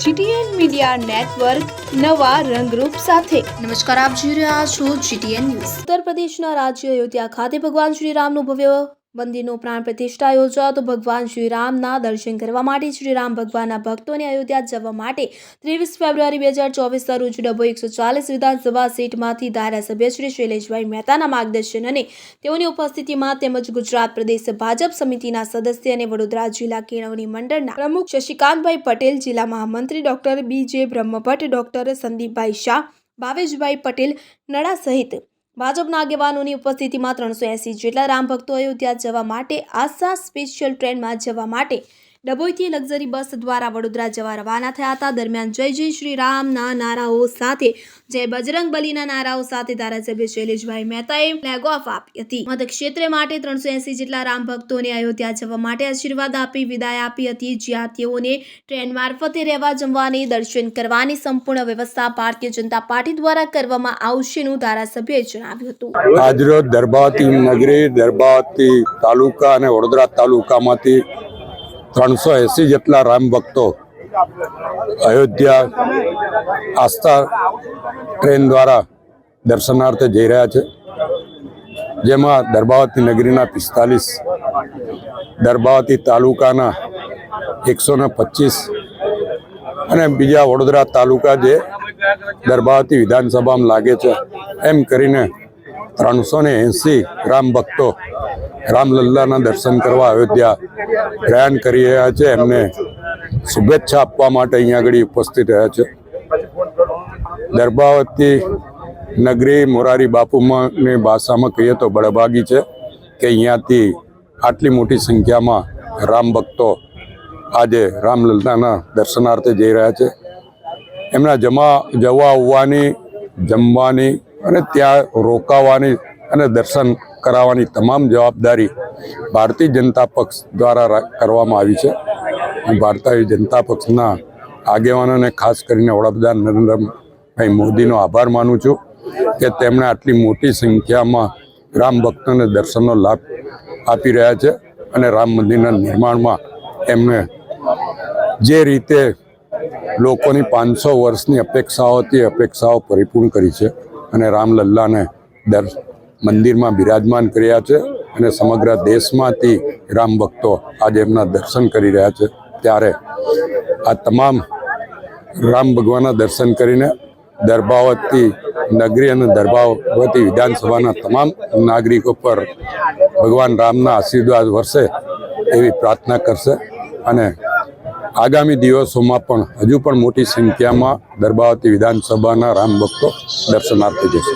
GTN media network નવા રંગરૂપ સાથે. નમસ્કાર આપ જોઈ રહ્યા છો જીટીએન ન્યૂઝ. ઉત્તર પ્રદેશના રાજ્ય અયોધ્યા ખાતે ભગવાન શ્રી રામનું ભવ્ય મંદિરનો પ્રાણ પ્રતિષ્ઠા યોજાયો તો ભગવાન શ્રી રામના દર્શન કરવા માટે શ્રીરામ ભગવાનના ભક્તોને અયોધ્યા જવા માટે ત્રેવીસ ફેબ્રુઆરી બે હજાર ચોવીસના રોજ ડબ્બો એકસો ચાલીસ વિધાનસભા સીટમાંથી ધારાસભ્ય શ્રી શૈલેષભાઈ મહેતાના માર્ગદર્શન અને તેઓની ઉપસ્થિતિમાં તેમજ ગુજરાત પ્રદેશ ભાજપ સમિતિના સદસ્ય અને વડોદરા જિલ્લા કેળવણી મંડળના પ્રમુખ શશિકાંતભાઈ પટેલ, જિલ્લા મહામંત્રી ડોક્ટર બી જે બ્રહ્મભટ્ટ, ડોક્ટર સંદીપભાઈ શાહ, ભાવેશભાઈ પટેલ, નડા સહિત ભાજપના આગેવાનોની ઉપસ્થિતિમાં ત્રણસો એંસી જેટલા રામ ભક્તો અયોધ્યા જવા માટે આસા સ્પેશિયલ ટ્રેનમાં જવા માટે ડભોઈથી લક્ઝરી બસ દ્વારા વડોદરા જવા રવાના થયા હતા. દરમિયાન જય જય શ્રી રામના નારાઓ સાથે, જય બજરંગ બલીના નારાઓ સાથે ધારાસભ્ય શૈલેષભાઈ મહેતાએ ફ્લેગ ઓફ આપી હતી. મતક્ષેત્ર માટે ત્રણસો એંસી જેટલા રામ ભક્તોને અયોધ્યા જવા માટે આશીર્વાદ આપી, વિદાય આપી હતી. જ્યાં તેઓને ટ્રેન મારફતે રહેવા, જમવાની, દર્શન કરવાની સંપૂર્ણ વ્યવસ્થા ભારતીય જનતા પાર્ટી દ્વારા કરવામાં આવશેનું ધારાસભ્યએ જણાવ્યું હતું. આજરોજ દરબાવતી નગરી દરબાવતી તાલુકા અને વડોદરા તાલુકામાંથી ત્રણસો એંસી જેટલા રામ ભક્તો અયોધ્યા આસ્થા ટ્રેન દ્વારા દર્શનાર્થે જઈ રહ્યા છે. જેમાં દરબાવતી નગરીના પિસ્તાલીસ, દરબાવતી તાલુકાના એકસો ને પચીસ અને બીજા વડોદરા તાલુકા જે દરબાવતી વિધાનસભામાં લાગે છે, એમ કરીને ત્રણસો ને એંસી રામ ભક્તો રામલલ્લાના દર્શન કરવા અયોધ્યા પ્રયાણ કરી રહ્યા છે. એમને શુભેચ્છા આપવા માટે અહીંયા આગળ ઉપસ્થિત રહ્યા છે. દરબાવતી નગરી મોરારી બાપુમાંની ભાષામાં કહીએ તો બળભાગી છે કે અહીંયાથી આટલી મોટી સંખ્યામાં રામ ભક્તો આજે રામલલ્લાના દર્શનાર્થે જઈ રહ્યા છે. એમના જમા જવા આવવાની, જમવાની અને ત્યાં રોકાવાની અને દર્શન કરાવવાની તમામ જવાબદારી ભારતીય જનતા પક્ષ દ્વારા કરવામાં આવી છે. હું ભારતીય જનતા પક્ષના આગેવાનોને ખાસ કરીને વડાપ્રધાન નરેન્દ્રભાઈ મોદીનો આભાર માનું છું કે તેમણે આટલી મોટી સંખ્યામાં રામ ભક્તોને દર્શનનો લાભ આપી રહ્યા છે અને રામ મંદિરના નિર્માણમાં એમને જે રીતે લોકોની પાંચસો વર્ષની અપેક્ષાઓથી અપેક્ષાઓ પરિપૂર્ણ કરી છે. અને રામલલ્લાને દર મંદિરમાં બિરાજમાન કર્યા છે અને સમગ્ર દેશમાંથી રામ ભક્તો આજે એમના દર્શન કરી રહ્યા છે. ત્યારે આ તમામ રામ ભગવાનના દર્શન કરીને દરબાવતી નગરી અને દરબાવતી વિધાનસભાના તમામ નાગરિકો પર ભગવાન રામના આશીર્વાદ વરસે એવી પ્રાર્થના કરશે અને આગામી દિવસોમાં પણ હજુ પણ મોટી સંખ્યામાં દરબાવતી વિધાનસભાના રામ ભક્તો દર્શનાર્થે જશે.